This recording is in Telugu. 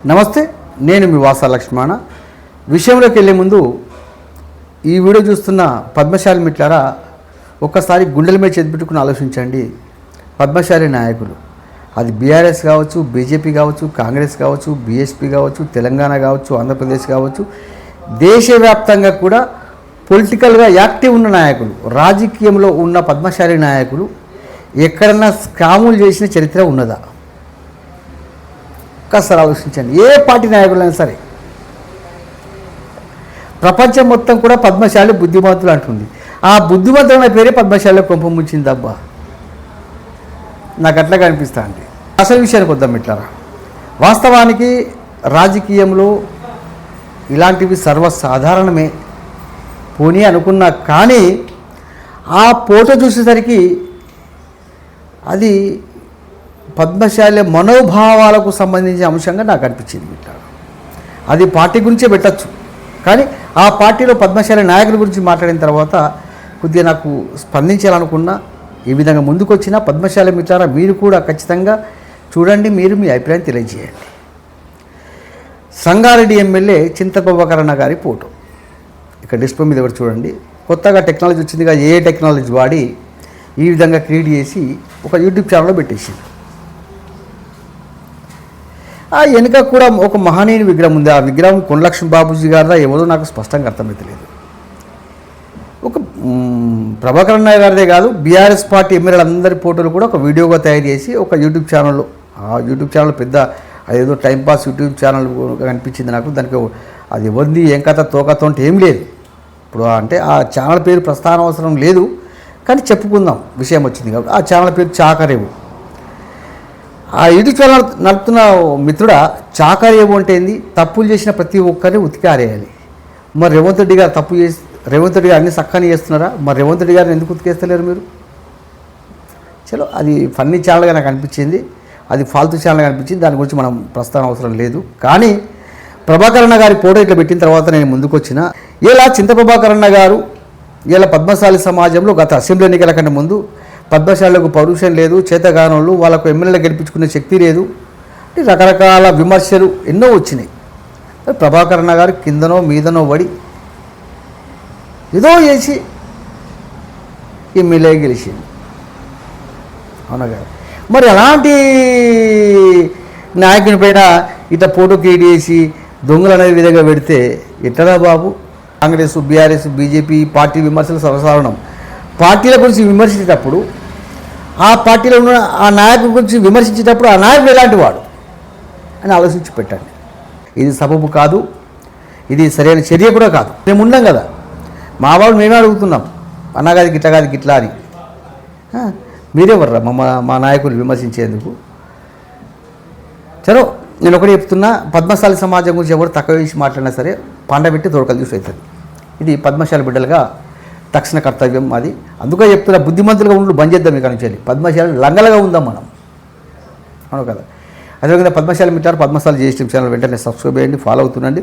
నమస్తే నేను మీ వాస లక్ష్మణ. విషయంలోకి వెళ్ళే ముందు ఈ వీడియో చూస్తున్న పద్మశాలి మిట్లారా ఒక్కసారి గుండెల మీద చేతిపెట్టుకుని ఆలోచించండి. పద్మశాలి నాయకులు అది బీఆర్ఎస్ కావచ్చు బీజేపీ కావచ్చు కాంగ్రెస్ కావచ్చు బీఎస్పీ కావచ్చు తెలంగాణ కావచ్చు ఆంధ్రప్రదేశ్ కావచ్చు దేశవ్యాప్తంగా కూడా పొలిటికల్గా యాక్టివ్ ఉన్న నాయకులు రాజకీయంలో ఉన్న పద్మశాలి నాయకులు ఎక్కడన్నా స్కాములు చేసిన చరిత్ర ఉన్నదా? ఒక్కసారి ఆలోచించండి. ఏ పార్టీ నాయకులైనా సరే ప్రపంచం మొత్తం కూడా పద్మశాలి బుద్ధిమంతులు అంటుంది. ఆ బుద్ధిమంతులైన పేరే పద్మశాలిలో కొంప ముంచింది అబ్బా నాకు అట్లా కనిపిస్తా అండి అసలు విషయానికి వద్దాం ఇట్లారా వాస్తవానికి రాజకీయంలో ఇలాంటివి సర్వసాధారణమే. పోనీ అనుకున్నా కానీ ఆ ఫోటో చూసేసరికి అది పద్మశాలి మనోభావాలకు సంబంధించిన అంశంగా నాకు అనిపించింది ఇట్లా అది పార్టీ గురించే పెట్టచ్చు. కానీ ఆ పార్టీలో పద్మశాలి నాయకుల గురించి మాట్లాడిన తర్వాత కొద్దిగా నాకు స్పందించాలనుకున్నా ఈ విధంగా ముందుకు వచ్చిన పద్మశాలి మిత్రారా మీరు కూడా ఖచ్చితంగా చూడండి మీరు మీ అభిప్రాయం తెలియజేయండి. సంగారెడ్డి ఎమ్మెల్యే చింతకొబ్బకరణ గారి ఫోటో. ఇక్కడ డిస్ప్లే మీద కూడా చూడండి. కొత్తగా టెక్నాలజీ వచ్చిందిగా ఏ టెక్నాలజీ వాడి ఈ విధంగా క్రియేట్ చేసి ఒక యూట్యూబ్ ఛానల్లో పెట్టేసింది. ఆ వెనుక కూడా ఒక మహనీయుని విగ్రహం ఉంది. ఆ విగ్రహం కొండలక్ష్మి బాబుజీ గారిదా? ఎవరో నాకు స్పష్టంగా అర్థమైతలేదు ఒక ప్రభాకరణ నాయ్ గారిదే కాదు బీఆర్ఎస్ పార్టీ ఎమ్మెల్యేలు అందరి ఫోటోలు కూడా ఒక వీడియోగా తయారు చేసి ఒక యూట్యూబ్ ఛానల్లో ఆ యూట్యూబ్ ఛానల్ పెద్ద అదేదో టైంపాస్ యూట్యూబ్ ఛానల్ కనిపించింది నాకు దానికి అది ఎవరిది ఏం కథ తోకతో అంటే ఏం లేదు. ఇప్పుడు అంటే ఆ ఛానల్ పేరు ప్రస్థానం అవసరం లేదు కానీ చెప్పుకుందాం విషయం వచ్చింది కాబట్టి. ఆ ఛానల్ పేరు చాకరేవు. ఆ యూట్యూబ్ ఛానల్ నడుపుతున్న మిత్రుడా చాకరేవు అంటే ఏంది? తప్పులు చేసిన ప్రతి ఒక్కరిని ఉతికారేయాలి. మరి రేవంత్ రెడ్డి గారు తప్పు చేసి రేవంత్ రెడ్డి అన్ని చక్కని చేస్తున్నారా? మరి రేవంత్ రెడ్డి గారిని ఎందుకు ఉతికేస్తలేరు మీరు? చలో అది ఫన్నీ ఛానల్గా నాకు అనిపించింది. అది ఫాల్తు ఛానల్గా అనిపించింది. దాని గురించి మనం ప్రస్తావన అవసరం లేదు. కానీ ప్రభాకరణ గారి ఫోటో ఇట్లా పెట్టిన తర్వాత నేను ముందుకు వచ్చిన ఇలా చింత ప్రభాకరణ గారు ఇలా పద్మశాలి సమాజంలో గత అసెంబ్లీ ఎన్నికల కంటే ముందు పద్మశాలకు పౌరుషం లేదు చేతగానంలో వాళ్ళకు ఎమ్మెల్యేలు గెలిపించుకునే శక్తి లేదు రకరకాల విమర్శలు ఎన్నో వచ్చినాయి. ప్రభాకరణ గారు కిందనో మీదనో పడి ఏదో చేసి ఎమ్మెల్యే గెలిచింది అవునా మరి అలాంటి నాయకుని పైన ఇట ఫోటో క్రియేట్ చేసి దొంగలు అనే విధంగా పెడితే ఎట్టరా బాబు? కాంగ్రెస్ బీఆర్ఎస్ బీజేపీ పార్టీ విమర్శలు సర్వసాధారణం. పార్టీల గురించి విమర్శించేటప్పుడు ఆ పార్టీలో ఉన్న ఆ నాయకుడి గురించి విమర్శించేటప్పుడు ఆ నాయకుడు ఎలాంటి వాడు అని ఆలోచించి పెట్టండి. ఇది సబబు కాదు ఇది సరైన చర్య కూడా కాదు. మేము ఉన్నాం కదా. మా వాళ్ళు మేమే అడుగుతున్నాం. అన్నగాది గిట్ల కాదు గిట్లా అని. ఆ, మీరెవర్రా మా మా- మా నాయకులు విమర్శించేందుకు? చలో నేను ఒకటి చెప్తున్నా పద్మశాలి సమాజం గురించి ఎవరు తక్కువ వేసి మాట్లాడినా సరే పండబెట్టి దొరకలు చూసి అవుతుంది ఇది పద్మశాలి బిడ్డలుగా తక్షణ కర్తవ్యం అది. అందుకే చెప్తున్నా బుద్ధిమంతులుగా ఉండు బంద్ చేద్దాం ఇక నుంచి. వెళ్ళి. పద్మశాలి లంగలుగా ఉందాం మనం. అవును కదా? అదేవిధంగా పద్మశాల మిట్టారు పద్మశాల జిఎస్టీ ఛానల్ వెంటనే సబ్స్క్రైబ్ చేయండి ఫాలో అవుతుండండి.